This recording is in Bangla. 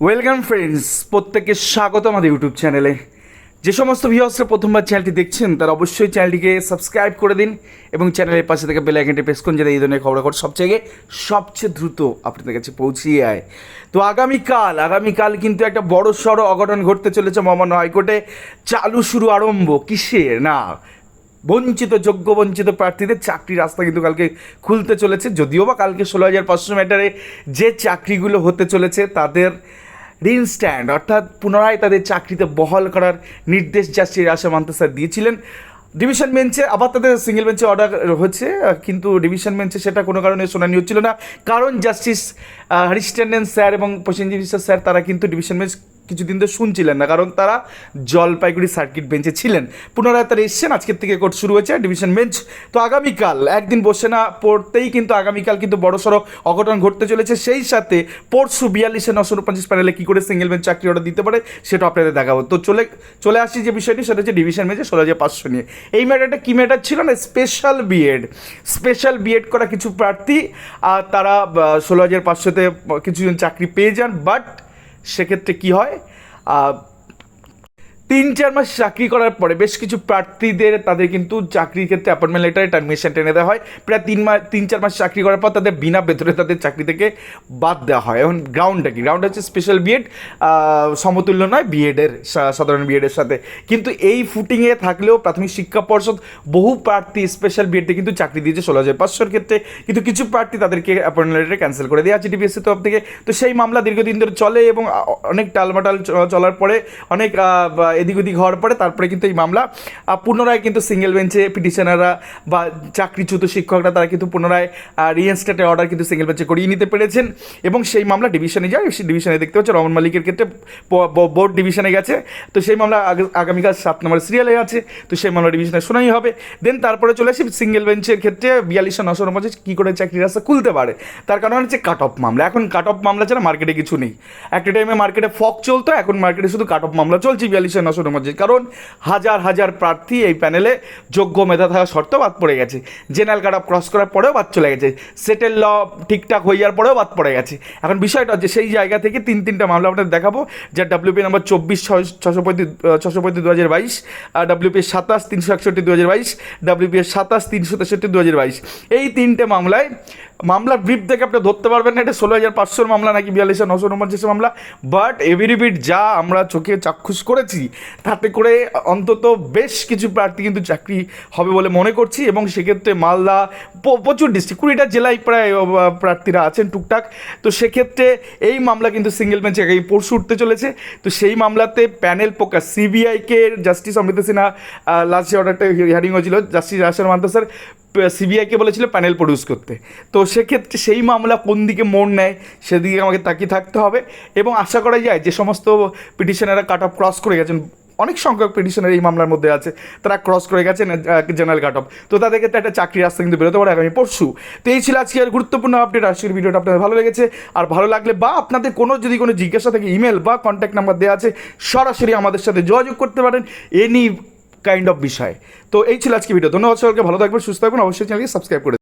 ওয়েলকাম ফ্রেন্ডস প্রত্যেককে স্বাগত আমাদের ইউটিউব চ্যানেলে যে সমস্ত ভিউয়ার্সরা প্রথমবার চ্যানেলটি দেখছেন, তারা অবশ্যই চ্যানেলটিকে সাবস্ক্রাইব করে দিন এবং চ্যানেলের পাশে থেকে বেল আইকনটি প্রেস করুন যাতে এই ধরনের খবরাখবর সবচেয়ে সবচেয়ে দ্রুত আপনাদের কাছে পৌঁছিয়ে আয় তো আগামীকাল আগামীকাল কিন্তু একটা বড় সড়ো অঘটন ঘটতে চলেছে মহামান্য হাইকোর্টে। চালু শুরু আরম্ভ কিসের? না, বঞ্চিত, যোগ্য বঞ্চিত প্রার্থীদের চাকরি রাস্তা কিন্তু কালকে খুলতে চলেছে। যদিও বা কালকে ষোলো হাজার পাঁচশো মিটারে যে চাকরিগুলো হতে চলেছে, তাদের রিনস্ট্যান্ড অর্থাৎ পুনরায় তাদের চাকরিতে বহাল করার নির্দেশ যা শ্রী রাশা মান্তা স্যার দিয়েছিলেন। ডিভিশন বেঞ্চে আবার তাদের সিঙ্গেল বেঞ্চে অর্ডার হচ্ছে কিন্তু ডিভিশন বেঞ্চে সেটা কোনো কারণে শোনানি হচ্ছিল না। কারণ জাস্টিস হরিস্টেন্ডেন স্যার এবং প্রসেনজিৎ স্যার, তারা কিন্তু ডিভিশন বেঞ্চ কিছুদিন তো শুনছিলেন না, কারণ তারা জলপাইগুড়ি সার্কিট বেঞ্চে ছিলেন। পুনরায় তারা এসছেন, আজকের থেকে কোর্ট শুরু হয়েছে ডিভিশন বেঞ্চ। তো আগামীকাল, একদিন বসে না পড়তেই কিন্তু আগামীকাল কিন্তু বড়সড় অঘটন ঘটতে চলেছে। সেই সাথে পরশু বিয়াল্লিশে নশো উনপঞ্চাশ প্যানেলে কী করে সিঙ্গেল বেঞ্চ চাকরি অর্ডার দিতে পারে, সেটা আপনাদের দেখাবো। তো চলে চলে আসছি যে বিষয়টি, সেটা হচ্ছে ডিভিশন বেঞ্চে ষোলো হাজার পাঁচশো নিয়ে। এই ম্যাটারটা কী ম্যাটার ছিল না? স্পেশাল বিএড স্পেশাল বিএড করা কিছু প্রার্থী আর তারা ষোলো হাজার পাঁচশোতে কিছুজন চাকরি পেয়ে যান বাট সেক্ষেত্রে কি হয়? তিন চার মাস চাকরি করার পরে বেশ কিছু প্রার্থীদের তাদের কিন্তু চাকরির ক্ষেত্রে অ্যাপয়েন্টমেন্ট লেটারে টার্মিনেশন টেনে দেওয়া হয়। প্রায় তিন মাস তিন চার মাস চাকরি করার পর তাদের বিনা বেতনে তাদের চাকরি থেকে বাদ দেওয়া হয়। এখন গ্রাউন্ডটা কি? গ্রাউন্ড হচ্ছে স্পেশাল বিএড সমতুল্য নয় বিএডের সাধারণ বিএডের সাথে। কিন্তু এই ফুটিংয়ে থাকলেও প্রাথমিক শিক্ষা পর্ষদ বহু প্রার্থী স্পেশাল বিএডে কিন্তু চাকরি দিয়েছে ষোলো হাজার পাঁচশোর ক্ষেত্রে। কিন্তু কিছু প্রার্থী তাদেরকে অ্যাপয়েন্টমেন্ট লেটারে ক্যান্সেল করে দেওয়া আছে ডিপিএসসি তরফ থেকে। তো সেই মামলা দীর্ঘদিন ধরে চলে এবং অনেক টালমাটাল চলার পরে অনেক এদিক ওদিক হওয়ার পরে তারপরে কিন্তু এই মামলা পুনরায় কিন্তু সিঙ্গেল বেঞ্চে পিটিশনাররা বা চাকরিচ্যুত শিক্ষকরা তারা কিন্তু পুনরায় রিএনস্টেটের অর্ডার কিন্তু সিঙ্গেল বেঞ্চে করিয়ে নিতে পেরেছেন। এবং সেই মামলা ডিভিশনে যায়, সেই ডিভিশনে দেখতে পাচ্ছি রমন মালিকের ক্ষেত্রে বোর্ড ডিভিশনে গেছে। তো সেই মামলা আগ- আগামীকাল সাত নম্বর সিরিয়ালে আছে, তো সেই মামলা ডিভিশনে শোনাই হবে। দেন তারপরে চলে আসি সিঙ্গেল বেঞ্চের ক্ষেত্রে বিয়াল্লিশশো নশো নব্বই কী করে চাকরি রাস্তা খুলতে পারে? তার কারণ হচ্ছে কাট অফ মামলা। এখন কাট অফ মামলা ছাড়া মার্কেটে কিছু নেই। একটা টাইমে মার্কেটে ফক চলতো, এখন মার্কেটে শুধু কাট অফ মামলা চলছে বিয়াল্লিশশো নশো নব্বই কারণ হাজার হাজার প্রার্থী এই প্যানেলে যোগ্য মেধা থাকা সত্ত্বেও বাদ পড়ে গেছে। জেনারেল কাট ক্রস করার পরেও বাদ চলে গেছে। সেটেল ল ঠিকঠাক হয়ে যাওয়ার পরেও বাদ পড়ে গেছে। এখন বিষয়টা হচ্ছে সেই জায়গা থেকে তিন তিনটা মামলা আপনাদের দেখাবো। যা ডাব্লিউপি নাম্বার চব্বিশ ছশো পঁয়ত্রিশ ছশো পঁয়ত্রিশ দু হাজার বাইশ ডাব্লিউপি সাতাশ, তিনশো একষট্টি দু হাজার বাইশ ডাব্লিউপি সাতাশ, তিনশো তেষট্টি দু হাজার বাইশ। এই তিনটে মামলায় মামলার ব্রিফ দেখে আপনি ধরতে পারবেন না। এটা ষোলো হাজার পাঁচশোর মামলা নাকি বিয়াল্লিশ নশো উনপঞ্চাশের মামলা। বাট এভিরিবিট যা আমরা চোখে চাক্ষুষ করেছি তাতে করে অন্তত বেশ কিছু প্রার্থী কিন্তু চাকরি হবে বলে মনে করছি এবং সেক্ষেত্রে মালদা প্রচুর ডিস্ট্রিক্ট কুড়িটা জেলায় প্রায় প্রার্থীরা আছেন টুকটাক। তো সেক্ষেত্রে এই মামলা কিন্তু সিঙ্গেল বেঞ্চে এই পরশু উঠতে চলেছে। তো সেই মামলাতে প্যানেল পোকা সিবিআইকে জাস্টিস অমৃতা সিনহা লাস্ট যে অর্ডারটা হিয়ারিং হয়েছিল জাস্টিস রাশের মান্তা স্যার সিবিআইকে বলেছিল প্যানেল প্রডিউস করতে। তো সেক্ষেত্রে সেই মামলা কোন দিকে মোড় নেয়, সেদিকে আমাকে তাকিয়ে থাকতে হবে এবং আশা করা যায় যে সমস্ত পিটিশনাররা কাট অফ ক্রস করে গেছেন। অনেক সংখ্যক পিটিশনার এই মামলার মধ্যে আছে, তারা ক্রস করে গেছেন জেনারেল কাট অফ তো তাদের ক্ষেত্রে একটা চাকরির রাস্তা কিন্তু বেরোতে পারে আগামী পরশু। তো এই ছিল আজকে আর গুরুত্বপূর্ণ আপডেট আজকের ভিডিওটা আপনাদের ভালো লেগেছে। আর ভালো লাগলে বা আপনাদের কোনো, যদি কোনো জিজ্ঞাসা থাকে ইমেল বা কন্ট্যাক্ট নাম্বার দেওয়া আছে, সরাসরি আমাদের সাথে যোগাযোগ করতে পারেন। এনি কাইন্ড অফ বিষয়। তো এই ছিল আজকে ভিডিও ধন্যবাদ সবাইকে, ভালো থাকবেন, সুস্থ থাকবেন, অবশ্যই চ্যানেলকে সাবস্ক্রাইব করে